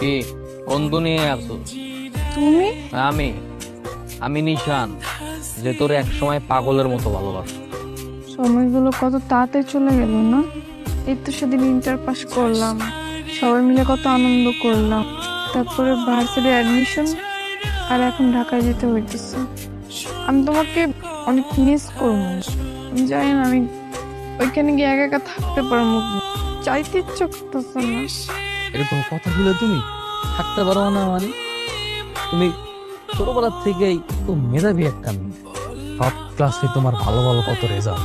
কি? কোন দুনিয়ায় আছো? তুমি? আমি। আমি নিশান যে তোর এক সময় পাগলের মতো ভালোবাসো। সময়গুলো কত তাড়াতাড়ি চলে গেল না? এই তো সেদিন ইন্টার পাস করলাম। সবাই মিলে কত আনন্দ করলাম। তারপরে ভার্সিটি অ্যাডমিশন আর এখন ঢাকায় যেতে হইতেছে। আমি তোমাকে অনেক মিস করব। আমি জানি না আমি ওইখানে গিয়ে একা একা থাকতে পারব চাইতে ইচ্ছে করতেছে না। এরকম কথা বলে তুমি থাকতে পারো না মানে? তুমি ছোটবেলার থেকেই তো মেধাবী একটা মেয়ে। সব ক্লাসে তোমার ভালো ভালো কত রেজাল্ট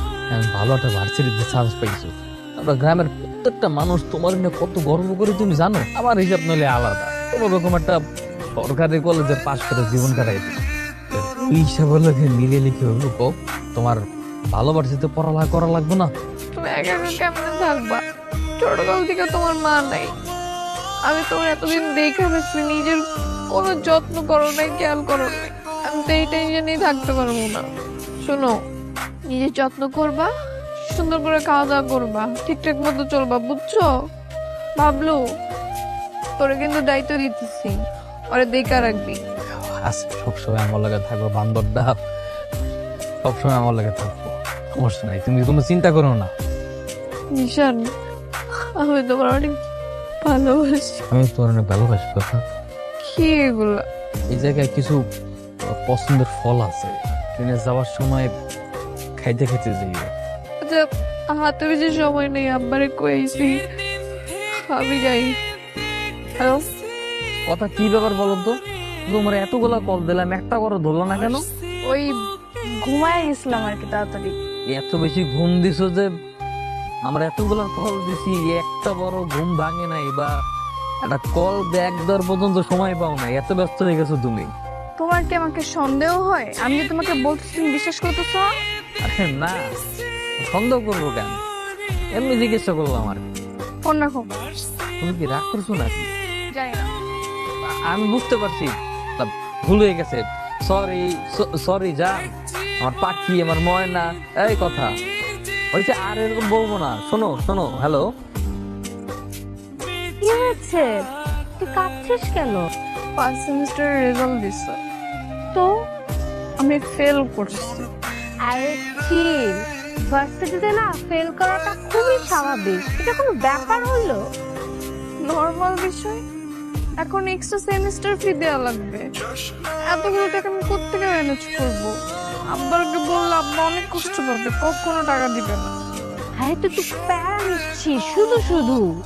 ভালো একটা ভার্সিটিতে চান্স পাইছো। আমরা গ্রামের প্রত্যেকটা মানুষ তোমার নিয়ে কত গর্ব করে তুমি জানো? আমার হিসাব নইলে আলাদা। কোনো রকম একটা সরকারি কলেজে পাশ করে জীবন কাটাইতে ওই হিসাব হলে মিলে লিখে কও, তোমার ভালোবাসিতে পড়ালেখা করা লাগবে না? তুমি একা কেমনে থাকবা? ছোটকাল থেকে তোমার মা নাই। আমি তোমার এতদিন দেখে ফেলছি নিজের কোনো যত্ন করো নাই খেয়াল করো আমি তো এই টেনশনেই থাকতে পারব না। শোনো নিজের যত্ন করবা সুন্দর করে খাওয়া দাওয়া করবা ঠিকঠাক মতো চলবা বুঝছ? ভাবলো তোরে কিন্তু দায়িত্ব দিতেছি ওরে দেখা রাখবি। আজকে সবসময় আমার লাগে থাকব বান্দরটা সবসময় আমার লাগে থাকব সমস্যা নাই তুমি কোনো চিন্তা করো না। নিশান আমি তোমার অনেক ভালোবাসি। আমি তোর অনেক ভালোবাসি কথা। কি এগুলো? এই জায়গায় কিছু পছন্দের ফল আছে। ট্রেনে যাওয়ার সময় খাইতে খাইতে যাইও আচ্ছা হাতে বেশি সময় নেই আব্বারে কইছি আমি যাই। হ্যালো? কথা কি ব্যাপার বলো তো? তোমার এতগুলা কল দিলাম একটা করে ধরলো না কেন? ওই ঘুমায় গেছিলাম আর কি তাড়াতাড়ি। এত বেশি ঘুম দিছো যে আমরা এতগুলো কল দিছি একটা বড় ঘুম ভাঙে নাই বা একটা কল ব্যাগ দেওয়ার পর্যন্ত সময় পাও না এত ব্যস্ত হয়ে গেছো তুমি। তোমার কি আমাকে সন্দেহ হয়? আমি যে তোমাকে বলছি তুমি বিশ্বাস করতেছ? আরে না সন্দেহ করব কেন? এমনি জিজ্ঞাসা করলাম আর। ফোন রাখো। তুমি কি রাগ করছ নাকি? জানি না। আমি বুঝতে পারছি তা ভুল হয়ে গেছে। সরি সরি যা। আমার পাখি আমার ময়না এই কথা। হয়েছে আর এরকম বলব না। শোনো শোনো হ্যালো কি হয়েছে? তুই কাঁদছিস কেন? ফার্স্ট সেমিস্টারের রেজাল্ট দিছে। তো? আমি ফেল করছি। আরে চিল ভার্সিটিতে না ফেল করাটা খুবই স্বাভাবিক। এটা কোনো ব্যাপার হলো? নর্মাল বিষয়। এখন এক্সট্রা সেমিস্টার ফি দেওয়া লাগবে। এতগুলো টাকা আমি কোথেকে ম্যানেজ করব? আব্বারকে বললে আব্বা অনেক কষ্ট পাবে কখনো টাকা দিবে না। আরে তুই প্যারা নিচ্ছিস শুধু শুধু।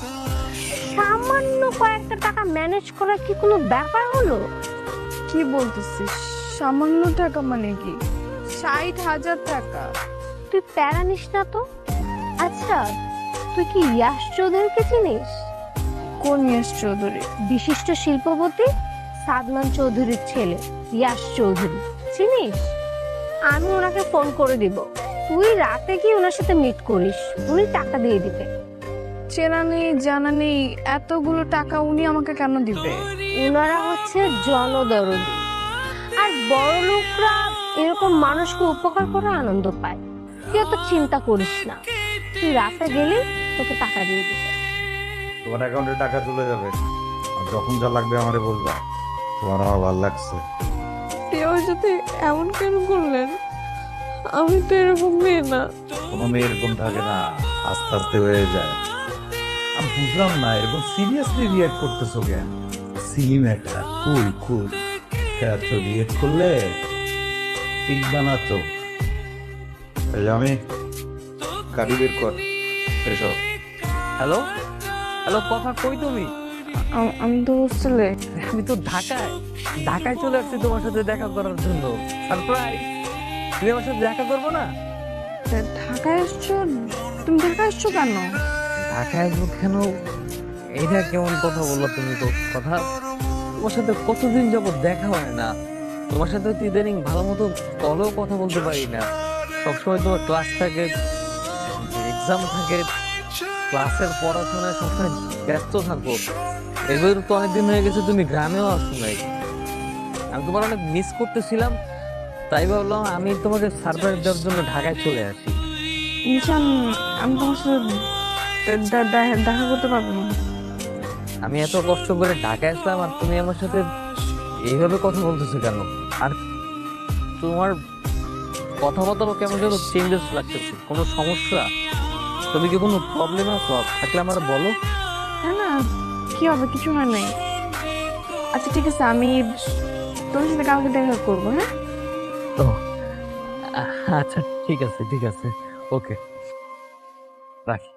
সামান্য কয়েকটা টাকা ম্যানেজ করা কি কোনো ব্যাপার হলো? কি বলতেছিস? সামান্য টাকা মানে কি? ষাট হাজার টাকা। তুই প্যারা নিস না তো? আচ্ছা তুই কি ইয়াশ চৌধুরীকে চিনিস? কোন ইয়াস চৌধুরী? বিশিষ্ট শিল্পপতি সাদমান চৌধুরীর ছেলে ইয়াশ চৌধুরী। চিনিস? আমি ওনাকে ফোন করে দিব। তুই রাতে গিয়ে ওনার সাথে মিট করিস। উনি টাকা দিয়ে দিবে। চেনা নেই জানা নেই এতগুলো টাকা উনি আমাকে কেন দিবে? ওনারা হচ্ছে জনদরদি। আর বড় লোকরা এরকম মানুষকে উপকার করে আনন্দ পায়। তুই এত চিন্তা করিস না। তুই রাতে গেলে তোকে টাকা দিয়ে দিবে। তোমার অ্যাকাউন্টে টাকা চলে যাবে। যখন যা লাগবে আমারে বলবা। তোমার আমার ভালো লাগছে। আমার সাথে এমন কেন করলেন? আমি তো এরকম মেয়ে না। কোনো মেয়ে এরকম থাকে না আস্তে আস্তে হয়ে যায়। আমি বুঝলাম না এরকম সিরিয়াসলি রিয়েক্ট করতেছো কেন? Silly matter cool cool. এত রিয়েক্ট করলে ঠিক বানাতো তাহলে আমি গাড়ি বের কর। এসব হ্যালো হ্যালো কথা কই তুমি? আম- তো হোস্টেলে আমি তো ঢাকায়। ঢাকায় চলে আসছি তোমার সাথে দেখা করার জন্য। সারপ্রাইজ তুমি আমার সাথে দেখা করব না? ঢাকায় এসছো তুমি ঢাকায় এসছো কেন? ঢাকায় আসব কেন? এটা কেমন কথা বলল তুমি তো? কথা? তোমার সাথে কতদিন যাবত দেখা হয় না? তোমার সাথে তো ইদানিং ভালো মতো কলেও কথা বলতে পারি না। সবসময় তোমার ক্লাস থাকে এক্সাম থাকে ক্লাসের পড়াশোনায় সবসময় ব্যস্ত থাকো। এবার তো অনেকদিন হয়ে গেছে তুমি গ্রামেও আসো নাই আমি তোমার অনেক মিস করতেছিলাম তাই ভাবলাম আমি তোমাকে সারপ্রাইজ দেওয়ার জন্য ঢাকায় চলে আসি। নিশান আমি তোমার সাথে দেখা করতে পারব না। আমি এত কষ্ট করে ঢাকা আসলাম আর তুমি আমার সাথে এইভাবে কথা বলতেছো কেন? আর তোমার কথাবার্তা কেমন যেন চেঞ্জেস লাগতেছে কোনো সমস্যা? তুমি কি কোনো প্রবলেম আছো? থাকলে আমার বলো। না না। কি হবে? কিছু হয় নাই। আচ্ছা ঠিক আছে, আমি তোর সাথে কালকে দেখা করব হ্যাঁ? ও আচ্ছা ঠিক আছে ঠিক আছে, ওকে। রাখি।